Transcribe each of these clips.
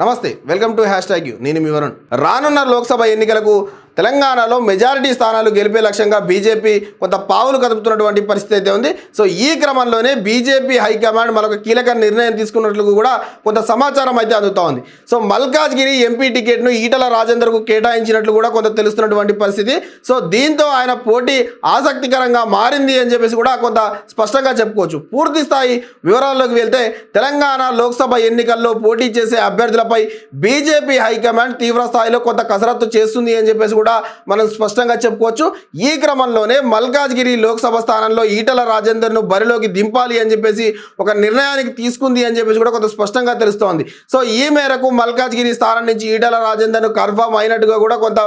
నమస్తే welcome to hashtag U. నేను మీ వరుణ్. రానున్న లోక్సభ ఎన్నికలకు తెలంగాణలో మెజారిటీ స్థానాలు గెలిపే లక్ష్యంగా బీజేపీ కొంత పావులు కదుపుతున్నటువంటి పరిస్థితి అయితే ఉంది. సో ఈ క్రమంలోనే బీజేపీ హైకమాండ్ మరొక కీలక నిర్ణయం తీసుకున్నట్లు కూడా కొంత సమాచారం అయితే అందుతా ఉంది. సో మల్కాజ్గిరి ఎంపీ టికెట్ను ఈటల రాజేందర్కు కేటాయించినట్లు కూడా కొంత తెలుస్తున్నటువంటి పరిస్థితి. సో దీంతో ఆయన పోటీ ఆసక్తికరంగా మారింది అని చెప్పేసి కూడా కొంత స్పష్టంగా చెప్పుకోవచ్చు. పూర్తి స్థాయి వివరాల్లోకి వెళ్తే తెలంగాణ లోక్సభ ఎన్నికల్లో పోటీ చేసే అభ్యర్థులపై బీజేపీ హైకమాండ్ తీవ్ర స్థాయిలో కొంత కసరత్తు చేస్తుంది అని చెప్పేసి కూడా మనం స్పష్టంగా చెప్పుకోవచ్చు. ఈ క్రమంలోనే మల్కాజ్గిరి లోక్సభ స్థానంలో ఈటల రాజేందర్ను బరిలోకి దింపాలి అని చెప్పేసి ఒక నిర్ణయానికి తీసుకుంది అని చెప్పేసి కూడా కొంత స్పష్టంగా తెలుస్తోంది. సో ఈ మేరకు మల్కాజ్గిరి స్థానం నుంచి ఈటల రాజేందర్ను కన్ఫామ్ అయినట్టుగా కూడా కొంత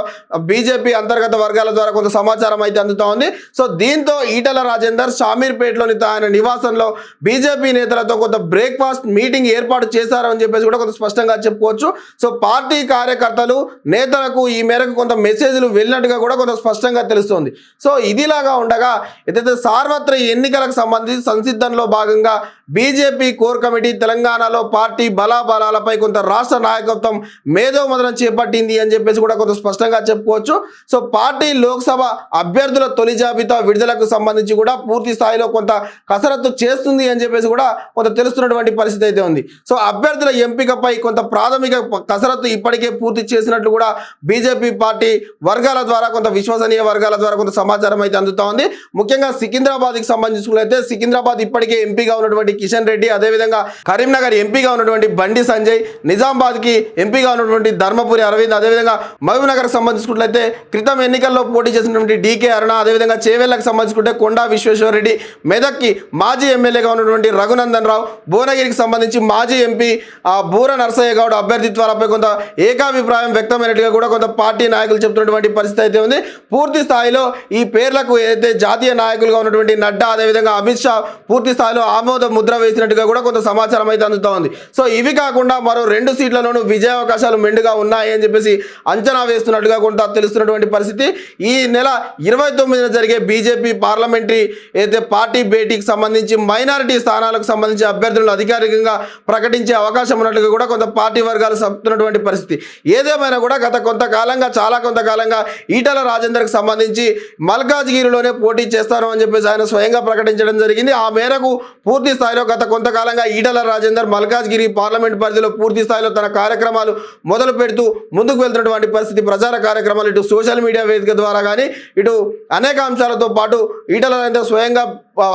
బీజేపీ అంతర్గత వర్గాల ద్వారా కొంత సమాచారం అయితే అందుతా ఉంది. సో దీంతో ఈటల రాజేందర్ షామీర్పేటలోని ఆయన నివాసంలో బీజేపీ నేతలతో కొంత బ్రేక్ఫాస్ట్ మీటింగ్ ఏర్పాటు చేశారని చెప్పేసి కూడా కొంత స్పష్టంగా చెప్పుకోవచ్చు. సో పార్టీ కార్యకర్తలు నేతలకు ఈ మేరకు కొంత మెసేజ్లు వెళ్ళినట్టుగా కూడా కొంత స్పష్టంగా తెలుస్తోంది. సో ఇదిలాగా ఉండగా ఏదైతే సార్వత్రిక ఎన్నికలకు సంబంధించి సంసిద్ధంలో భాగంగా బీజేపీ కోర్ కమిటీ తెలంగాణలో పార్టీ బలాబలాలపై కొంత రాష్ట్ర నాయకత్వం మేధోమదనం చేపట్టింది అని చెప్పేసి కూడా కొంత స్పష్టంగా చెప్పుకోవచ్చు. సో పార్టీ లోక్సభ అభ్యర్థుల తొలి జాబితా విడుదలకు సంబంధించి కూడా పూర్తి స్థాయిలో కొంత కసరత్తు చేస్తుంది అని చెప్పేసి కూడా కొంత తెలుస్తున్నటువంటి పరిస్థితి అయితే ఉంది. సో అభ్యర్థుల ఎంపికపై కొంత ప్రాథమిక కసరత్తు ఇప్పటికే పూర్తి చేసినట్లు కూడా బీజేపీ పార్టీ వర్గాల ద్వారా కొంత విశ్వసనీయ వర్గాల ద్వారా కొంత సమాచారం అయితే అందుతా ఉంది. ముఖ్యంగా సికింద్రాబాద్కి సంబంధించుకున్నైతే సికింద్రాబాద్ ఇప్పటికే ఎంపీగా ఉన్నటువంటి కిషన్ రెడ్డి అదేవిధంగా కరీంనగర్ ఎంపీగా ఉన్నటువంటి బండి సంజయ్ నిజామాబాద్కి ఎంపీగా ఉన్నటువంటి ధర్మపురి అరవింద్ అదేవిధంగా మహబూబ్నగర్ సంబంధించుకున్నట్లయితే క్రితం ఎన్నికల్లో పోటీ చేసినటువంటి డీకే అరుణ అదేవిధంగా చేవేళ్ళకు సంబంధించుకుంటే కొండా విశ్వేశ్వరరెడ్డి మెదక్కి మాజీ ఎమ్మెల్యేగా ఉన్నటువంటి రఘునందన్ రావు భువనగిరికి సంబంధించి మాజీ ఎంపీ ఆ, బూర నర్సయ్య గౌడ్ అభ్యర్థిత్వాలపై కొంత ఏకాభిప్రాయం వ్యక్తమైనట్టుగా కూడా కొంత పార్టీ నాయకులు ఉన్నటువంటి పరిస్థితి అయితే ఉంది. పూర్తి స్థాయిలో ఈ పేర్లకు ఏదైతే జాతీయ నాయకులుగా ఉన్నటువంటి నడ్డా అదేవిధంగా అమిత్ షా పూర్తి స్థాయిలో ఆమోద ముద్ర వేసినట్టుగా కూడా కొంత సమాచారం అయితే అందుతూ ఉంది. సో ఇవి కాకుండా మరో రెండు సీట్లలోనూ విజయ అవకాశాలు మెండుగా ఉన్నాయి అని చెప్పేసి అంచనా వేస్తున్నట్టుగా కొంత తెలుస్తున్నటువంటి పరిస్థితి. ఈ నెల ఇరవై తొమ్మిదిన జరిగే బీజేపీ పార్లమెంటరీ ఏదైతే పార్టీ భేటీకి సంబంధించి మైనారిటీ స్థానాలకు సంబంధించి అభ్యర్థులను అధికారికంగా ప్రకటించే అవకాశం ఉన్నట్టుగా కూడా కొంత పార్టీ వర్గాలు చెప్తున్నటువంటి పరిస్థితి. ఏదేమైనా కూడా గత కొంతకాలంగా చాలా కొంతకాలం కాలంగా ఈటల రాజేందర్కి సంబంధించి మల్కాజ్గిరిలోనే పోటీ చేస్తాను అని చెప్పేసి ఆయన స్వయంగా ప్రకటించడం జరిగింది. ఆ మేరకు పూర్తి స్థాయిలో గత కొంతకాలంగా ఈటల రాజేందర్ మల్కాజ్గిరి పార్లమెంట్ పరిధిలో పూర్తి స్థాయిలో తన కార్యక్రమాలు మొదలు పెడుతూ ముందుకు వెళ్తున్నటువంటి పరిస్థితి ప్రచార కార్యక్రమాలు ఇటు సోషల్ మీడియా వేదిక ద్వారా కానీ ఇటు అనేక అంశాలతో పాటు ఈటల రాజేందర్ స్వయంగా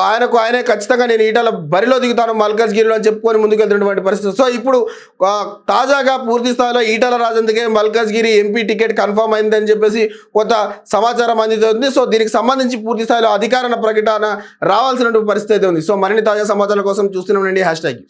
ఆయనకు ఆయనే ఖచ్చితంగా నేను ఈటల బరిలో దిగుతాను మల్కజ్గిరిలో అని చెప్పుకొని ముందుకు వెళ్తున్నటువంటి పరిస్థితి. సో ఇప్పుడు తాజాగా పూర్తి స్థాయిలో ఈటల రాజేందర్కే మల్కజ్గిరి ఎంపీ టికెట్ కన్ఫర్మ్ అయిందని చెప్పేసి కొంత సమాచారం అందుతుంది సో దీనికి సంబంధించి పూర్తి స్థాయిలో అధికారణ ప్రకటన రావాల్సినటువంటి పరిస్థితి అయితే ఉంది. సో మరిన్ని తాజా సమాచారాల కోసం చూస్తూనే ఉండండి. Hash tag